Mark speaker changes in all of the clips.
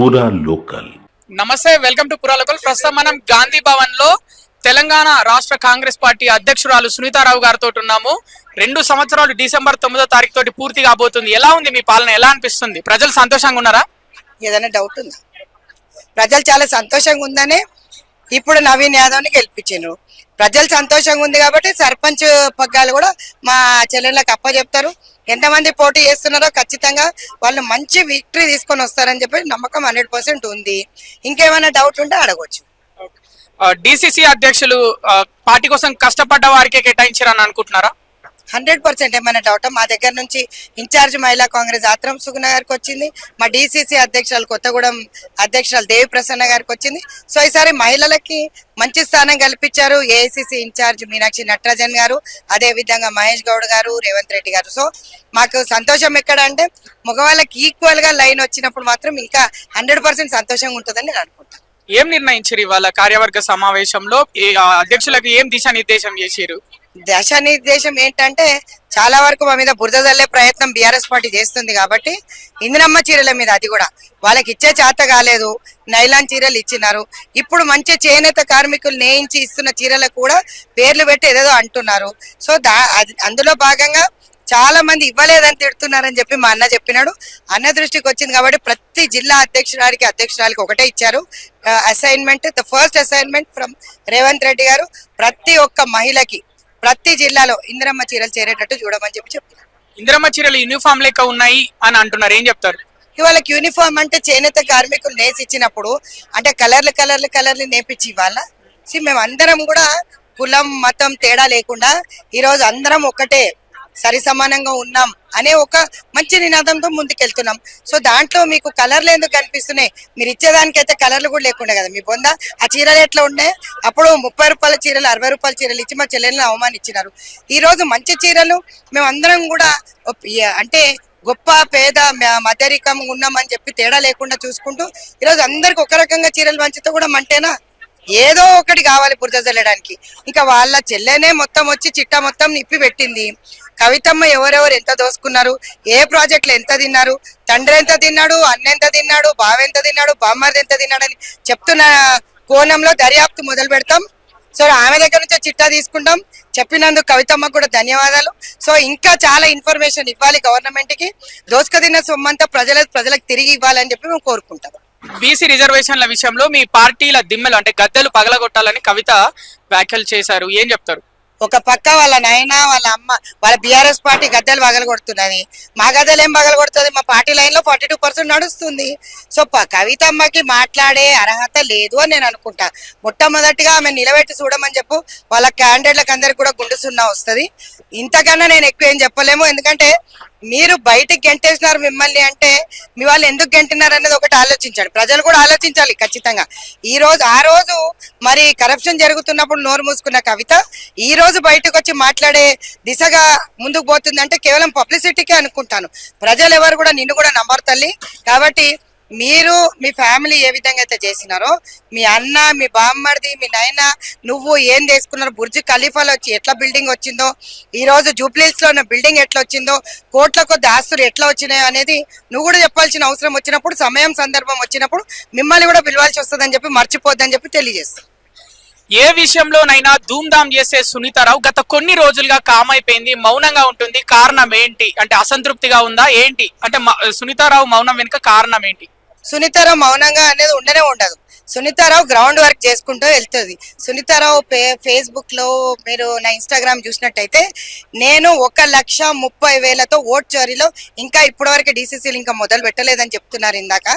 Speaker 1: పూరా లోకల్
Speaker 2: నమస్తే welcome to పురాలకల్ ప్రస్తుతం మనం గాంధీ భవన్లో తెలంగాణ రాష్ట్ర కాంగ్రెస్ పార్టీ అధ్యక్షురాలు సునీతారావు గారితో ఉన్నాము. రెండు సంవత్సరాలు డిసెంబర్ తొమ్మిదో తారీఖు తోటి పూర్తి కాబోతుంది. ఎలా ఉంది మీ పాలన? ఎలా అనిపిస్తుంది? ప్రజలు సంతోషంగా ఉన్నారా?
Speaker 3: ఏదైనా డౌట్ ఉందా? ప్రజలు చాలా సంతోషంగా ఉందనే ఇప్పుడు నవీన్ యాదవ్ని గెలిపించారు ప్రజలు సంతోషంగా ఉంది కాబట్టి సర్పంచ్ పగ్గాలు కూడా మా చెల్లెళ్ళకి అప్ప చెప్తారు ఎంతమంది పోటీ చేస్తున్నారో ఖచ్చితంగా వాళ్ళు మంచి విక్టరీ తీసుకొని వస్తారని చెప్పి నమ్మకం హండ్రెడ్ ఉంది. ఇంకేమైనా డౌట్ ఉంటే అడగవచ్చు
Speaker 2: డిసిసి అధ్యక్షులు పార్టీ కోసం కష్టపడ్డ వారికే కేటాయించారని అనుకుంటున్నారా?
Speaker 3: హండ్రెడ్ పర్సెంట్ ఏమైనా డౌట్ మా దగ్గర నుంచి ఇన్ఛార్జ్ మహిళా కాంగ్రెస్ ఆత్రం సుగుణ గారికి వచ్చింది. మా డిసిసి అధ్యక్షురాలు కొత్తగూడెం అధ్యక్షురాలు దేవి ప్రసన్న గారికి వచ్చింది. సో ఈసారి మహిళలకి మంచి స్థానం కల్పించారు ఏఐసిసి ఇన్ఛార్జ్ మీనాక్షి నటరాజన్ గారు అదే విధంగా మహేష్ గౌడ్ గారు రేవంత్ రెడ్డి గారు. సో మాకు సంతోషం ఎక్కడ అంటే మగవాళ్ళకి ఈక్వల్గా లైన్ వచ్చినప్పుడు మాత్రం ఇంకా హండ్రెడ్ పర్సెంట్ సంతోషంగా ఉంటుందని నేను అనుకుంటాను
Speaker 2: ఏం నిర్ణయించారు ఇవాళ కార్యవర్గ సమావేశంలో? ఏ, అధ్యక్షులకు ఏం దిశానిర్దేశం చేశారు?
Speaker 3: దశానిర్దేశం ఏంటంటే చాలా వరకు మా మీద బురద చల్లే ప్రయత్నం బీఆర్ఎస్ పార్టీ చేస్తుంది కాబట్టి ఇందిరమ్మ చీరల మీద అది కూడా. వాళ్ళకి ఇచ్చే చేత కాలేదు నైలాన్ చీరలు ఇచ్చినారు. ఇప్పుడు మంచి చేనేత కార్మికులు నేయించి ఇస్తున్న చీరలకు కూడా పేర్లు పెట్టి ఏదేదో అంటున్నారు. సో దా అది- అందులో భాగంగా చాలా మంది ఇవ్వలేదని తిడుతున్నారని చెప్పి మా అన్న చెప్పినాడు. అన్న దృష్టికి వచ్చింది కాబట్టి ప్రతి జిల్లా అధ్యక్షురాలికి అధ్యక్షురాలికి ఒకటే ఇచ్చారు. Assignment the first assignment from Revanth Reddy garu. ప్రతి ఒక్క మహిళకి ప్రతి జిల్లాలో ఇందిరమ్మ చీరలు చేరేటట్టు చూడమని చెప్పి చెప్పినారు
Speaker 2: ఇందిరమ్మ చీరలు యూనిఫామ్ లెక్క ఉన్నాయి అని అంటున్నారు. ఏం చెప్తారు?
Speaker 3: ఇవాళకి యూనిఫామ్ అంటే చేనేత కార్మికులు నేసి ఇచ్చినప్పుడు అంటే కలర్లు కలర్లు కలర్లు నేర్పించి ఇవాళ. సి మేము అందరం కూడా కులం మతం తేడా లేకుండా ఈ రోజు అందరం ఒకటే సరి సమానంగా ఉన్నాం అనే ఒక మంచి నినాదంతో ముందుకెళ్తున్నాం. సో దాంట్లో మీకు కలర్లు ఎందుకు కనిపిస్తున్నాయి? మీరు ఇచ్చేదానికైతే కలర్లు కూడా లేకుండా కదా మీ బొంద. ఆ చీరలు ఎట్లా ఉన్నాయి? అప్పుడు ముప్పై రూపాయల చీరలు అరవై రూపాయల చీరలు ఇచ్చి మా చెల్లెలను అవమానించినారు. ఈరోజు మంచి చీరలు మేము అందరం కూడా అంటే గొప్ప పేద మధ్యరికం ఉన్నామని చెప్పి తేడా లేకుండా చూసుకుంటూ ఈరోజు అందరికి ఒక రకంగా చీరలు పంచితే కూడా మంటేనా? ఏదో ఒకటి కావాలి బురద చల్లడానికి ఇంకా వాళ్ళ చెల్లెనే మొత్తం వచ్చి చిట్టా మొత్తం నిప్పి పెట్టింది. కవితమ్మ ఎవరెవరు ఎంత దోసుకున్నారు? ఏ ప్రాజెక్టులు ఎంత తిన్నారు? తండ్రి ఎంత తిన్నాడు? అన్న ఎంత తిన్నాడు? బావ ఎంత తిన్నాడు? బామ్మర్ది ఎంత తిన్నాడని చెప్తున్న కోణంలో దర్యాప్తు మొదలు పెడతాం. సో ఆమె దగ్గర నుంచి చిట్టా తీసుకుంటాం. చెప్పినందుకు కవితమ్మ కూడా ధన్యవాదాలు. సో ఇంకా చాలా ఇన్ఫర్మేషన్ ఇవ్వాలి గవర్నమెంట్కి దోసుక తిన్న సొమ్మంతా ప్రజల ప్రజలకు తిరిగి ఇవ్వాలని చెప్పి మేము కోరుకుంటాం.
Speaker 2: బీసీ రిజర్వేషన్ల విషయంలో మీ పార్టీల దిమ్మెలు అంటే గద్దెలు పగలగొట్టాలని కవిత వ్యాఖ్యలు చేశారు. ఏం చెప్తారు?
Speaker 3: ఒక పక్క వాళ్ళ నాయన వాళ్ళ అమ్మ వాళ్ళ బీఆర్ఎస్ పార్టీ గద్దెలు పగల కొడుతున్నది మా గద్దెలు ఏం పగల కొడుతుంది మా పార్టీ లైన్లో ఫార్టీ టూ పర్సెంట్ నడుస్తుంది. సో ప- కవితమ్మకి మాట్లాడే అర్హత లేదు అని నేను అనుకుంటా. మొట్టమొదటిగా ఆమె నిలబెట్టి చూడమని చెప్పు. వాళ్ళ క్యాండిడేట్లకు అందరికి కూడా గుండు సున్నా వస్తుంది. ఇంతకన్నా నేను ఎక్కువ ఏం చెప్పలేము. ఎందుకంటే మీరు బయటకు గెంటేసినారు మిమ్మల్ని అంటే మీ వాళ్ళు ఎందుకు గెంటినారు అనేది ఒకటి ఆలోచించండి. ప్రజలు కూడా ఆలోచించాలి ఖచ్చితంగా. ఈ రోజు ఆ రోజు మరి కరప్షన్ జరుగుతున్నప్పుడు నోరు మూసుకున్న కవిత ఈ రోజు బయటకు వచ్చి మాట్లాడే దిశగా ముందుకు పోతుందంటే కేవలం పబ్లిసిటీకే అనుకుంటాను. ప్రజలు ఎవరు కూడా నిన్ను కూడా నమ్మరు తల్లి. కాబట్టి మీరు మీ ఫ్యామిలీ ఏ విధంగా అయితే చేసినారో మీ అన్న మీ బామ్మడిది మీ నాయన నువ్వు ఏం తీసుకున్నారు బుర్జ్ ఖలీఫాలో వచ్చి ఎట్లా బిల్డింగ్ వచ్చిందో ఈ రోజు లో ఉన్న బిల్డింగ్ ఎట్లా వచ్చిందో కోట్ల కొద్ది ఆస్తులు ఎట్లా వచ్చినాయో అనేది నువ్వు కూడా చెప్పాల్సిన అవసరం వచ్చినప్పుడు సమయం సందర్భం వచ్చినప్పుడు మిమ్మల్ని కూడా పిలవాల్సి వస్తుందని చెప్పి మర్చిపోద్దని చెప్పి తెలియజేస్తాను.
Speaker 2: ఏ విషయంలోనైనా ధూమ్ధామ్ చేసే సునీతారావు గత కొన్ని రోజులుగా కామ్ అయిపోయింది మౌనంగా ఉంటుంది. కారణం ఏంటి? అంటే అసంతృప్తిగా ఉందా? ఏంటి? అంటే సునీతారావు మౌనం వెనుక కారణం ఏంటి?
Speaker 3: సునీతారావు మౌనంగా అనేది ఉండనే ఉండదు. సునీతారావు గ్రౌండ్ వర్క్ చేసుకుంటూ వెళ్తుంది. సునీతారావు పే ఫేస్బుక్లో మీరు నా ఇన్స్టాగ్రామ్ చూసినట్టయితే నేను ఒక లక్ష ముప్పై వేలతో ఓట్ చోరీలో ఇంకా ఇప్పటివరకు డీసీసీలు ఇంకా మొదలు పెట్టలేదని చెప్తున్నారు ఇందాక.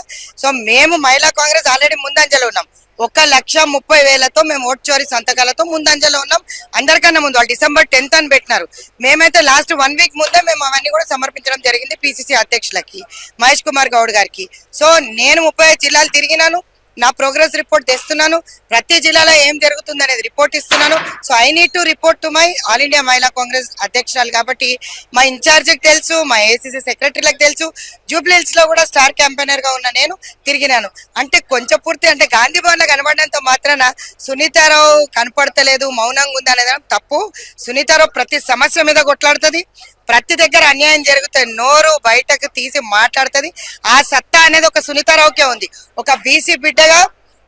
Speaker 3: సో మేము మహిళా కాంగ్రెస్ ఆల్రెడీ ముందంజలో ఉన్నాం. ఒక లక్ష ముప్పై వేలతో మేము ఓట్ చోరీ సంతకాలతో ముందంజలో ఉన్నాం. అందరికన్నా ముందు వాళ్ళు డిసెంబర్ టెన్త్ అని పెట్టినారు. మేమైతే లాస్ట్ వన్ వీక్ ముందే మేము అవన్నీ కూడా సమర్పించడం జరిగింది పిసిసి అధ్యక్షులకి మహేష్ కుమార్ గౌడ్ గారికి. సో నేను ముప్పై జిల్లాలు తిరిగినాను. నా ప్రోగ్రెస్ రిపోర్ట్ తెస్తున్నాను. ప్రతి జిల్లాలో ఏం జరుగుతుంది అనేది రిపోర్ట్ ఇస్తున్నాను. So I need to report to my all India Mahila Congress అధ్యక్షురాలు కాబట్టి మా ఇన్ఛార్జికి తెలుసు మా ఏసీసీ సెక్రటరీలకు తెలుసు. జూబ్లీహిల్స్లో కూడా స్టార్ క్యాంపెయినర్గా ఉన్న నేను తిరిగినాను. అంటే కొంచెం పూర్తి అంటే గాంధీ భవన్ కనబడడంతో మాత్రాన సునీతారావు కనపడతలేదు మౌనంగా ఉంది అనేది తప్పు. సునీతారావు ప్రతి సమస్య మీద కొట్లాడుతుంది. ప్రతి దగ్గర అన్యాయం జరిగితే నోరు బయటకు తీసి మాట్లాడుతుంది. ఆ సత్తా అనేది ఒక సునీతారావుకే ఉంది. ఒక బీసీ బిడ్డగా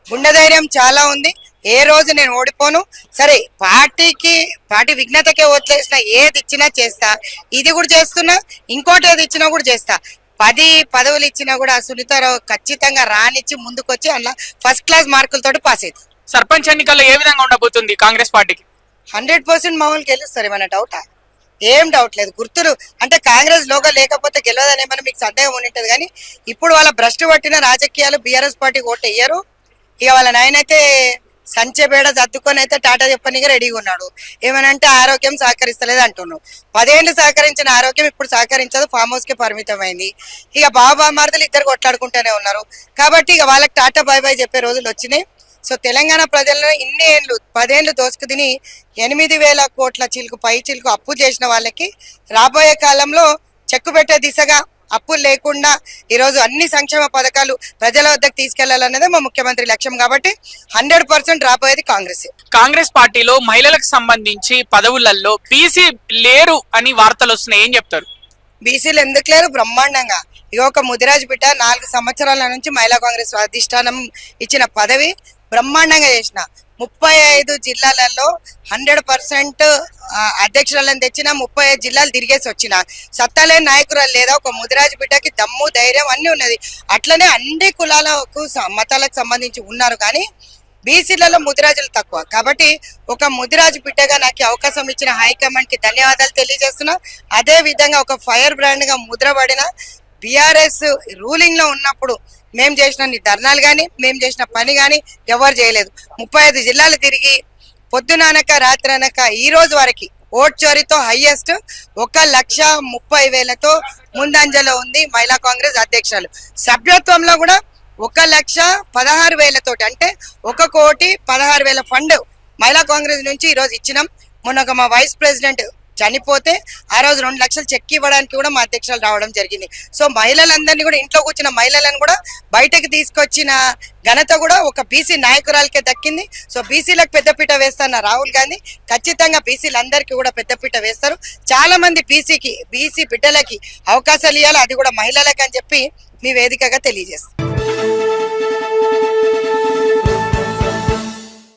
Speaker 3: గుండె ధైర్యం చాలా ఉంది. ఏ రోజు నేను ఓడిపోను. సరే పార్టీకి పార్టీ విఘ్నతకే వదిలేసిన ఏది ఇచ్చినా చేస్తా. ఇది కూడా చేస్తున్నా ఇంకోటి ఏది ఇచ్చినా కూడా చేస్తా. పది పదవులు ఇచ్చినా కూడా సునీతారావు ఖచ్చితంగా రానిచ్చి ముందుకొచ్చి అలా ఫస్ట్ క్లాస్ మార్కులతోటి పాస్ అవుతుంది
Speaker 2: సర్పంచ్ ఎన్నికల్లో ఏ విధంగా ఉండబోతుంది కాంగ్రెస్ పార్టీకి?
Speaker 3: హండ్రెడ్ పర్సెంట్ మామూలు గెలుస్తారు ఏమైనా డౌటా ఏం డౌట్ లేదు. గుర్తులు అంటే కాంగ్రెస్ లోగో లేకపోతే గెలవదని ఏమైనా మీకు సందేహం ఉండింటది. కానీ ఇప్పుడు వాళ్ళ భ్రష్టు పట్టిన రాజకీయాలు బీఆర్ఎస్ పార్టీకి ఓటు వేయరు ఇక వాళ్ళ నాయనైతే సంచెబేడ సర్దుకొని అయితే టాటా చెప్పనికి రెడీగా ఉన్నాడు. ఏమనంటే ఆరోగ్యం సహకరిస్తలేదు అంటున్నాడు. పదేళ్ళు సహకరించిన ఆరోగ్యం ఇప్పుడు సహకరించదు ఫామ్ హౌస్కి పరిమితమైంది. ఇక బాబా మార్దలు ఇద్దరు కొట్లాడుకుంటూనే ఉన్నారు. కాబట్టి ఇక వాళ్ళకి టాటా బాయ్ బాయ్ చెప్పే రోజులు వచ్చినాయి. సో తెలంగాణ ప్రజలను ఇన్ని ఏళ్ళు పదేళ్ళు దోసుకు తిని ఎనిమిది వేల కోట్ల చిలుకు పై చిలుకు అప్పు చేసిన వాళ్ళకి రాబోయే కాలంలో చెక్కు పెట్టే దిశగా అప్పులు లేకుండా ఈరోజు అన్ని సంక్షేమ పథకాలు ప్రజల వద్దకు తీసుకెళ్ళాలనేదే మా ముఖ్యమంత్రి లక్ష్యం కాబట్టి హండ్రెడ్ పర్సెంట్ రాబోయేది కాంగ్రెస్.
Speaker 2: కాంగ్రెస్ పార్టీలో మహిళలకు సంబంధించి పదవులలో బీసీ లేరు అని వార్తలు వస్తున్నాయి. ఏం చెప్తారు?
Speaker 3: బీసీలు ఎందుకు లేరు? బ్రహ్మాండంగా. ఇక ఒక ముదిరాజ్ బిడ్డ నాలుగు సంవత్సరాల నుంచి మహిళా కాంగ్రెస్ అధిష్టానం ఇచ్చిన పదవి బ్రహ్మాండంగా చేసిన. ముప్పై ఐదు జిల్లాలలో హండ్రెడ్ పర్సెంట్ అధ్యక్షులను తెచ్చిన ముప్పై ఐదు జిల్లాలు తిరిగేసి వచ్చిన. సత్తాలే నాయకురాలు లేదా ఒక ముదిరాజు బిడ్డకి దమ్ము ధైర్యం అన్ని ఉన్నది. అట్లనే అన్ని కులాలకు మతాలకు సంబంధించి ఉన్నారు కానీ బీసీలలో ముదిరాజులు తక్కువ. కాబట్టి ఒక ముదిరాజు బిడ్డగా నాకు అవకాశం ఇచ్చిన హైకమాండ్కి ధన్యవాదాలు తెలియజేస్తున్నా. అదే విధంగా ఒక ఫైర్ బ్రాండ్గా ముద్రపడిన బీఆర్ఎస్ రూలింగ్లో ఉన్నప్పుడు మేము చేసిన ధర్నాలు కానీ మేము చేసిన పని కానీ ఎవరు చేయలేదు. ముప్పై ఐదు జిల్లాలు తిరిగి పొద్దుననక రాత్రి అనక ఈ రోజు వరకు ఓట్ చోరీతో హైయెస్ట్ ఒక లక్ష ముప్పై వేలతో ముందంజలో ఉంది మహిళా కాంగ్రెస్ అధ్యక్షులు సభ్యత్వంలో కూడా ఒక లక్ష పదహారు వేలతోటి అంటే ఒక కోటి పదహారు వేల ఫండ్ మహిళా కాంగ్రెస్ నుంచి ఈరోజు ఇచ్చినాం. మొన్న ఒక మా వైస్ ప్రెసిడెంట్ చనిపోతే ఆ రోజు రెండు లక్షలు చెక్ ఇవ్వడానికి కూడా మా అధ్యక్షులు రావడం జరిగింది. సో మహిళలందరినీ కూడా ఇంట్లో కూర్చున్న మహిళలను కూడా బయటకు తీసుకొచ్చిన ఘనత కూడా ఒక బీసీ నాయకురాలకే దక్కింది. సో బీసీలకు పెద్దపీట వేస్తున్న రాహుల్ గాంధీ ఖచ్చితంగా బీసీలందరికీ కూడా పెద్దపీట వేస్తారు. చాలా మంది బీసీకి బీసీ బిడ్డలకి అవకాశాలు ఇవ్వాలి అది కూడా మహిళలకి అని చెప్పి మీ వేదికగా తెలియజేస్తాం.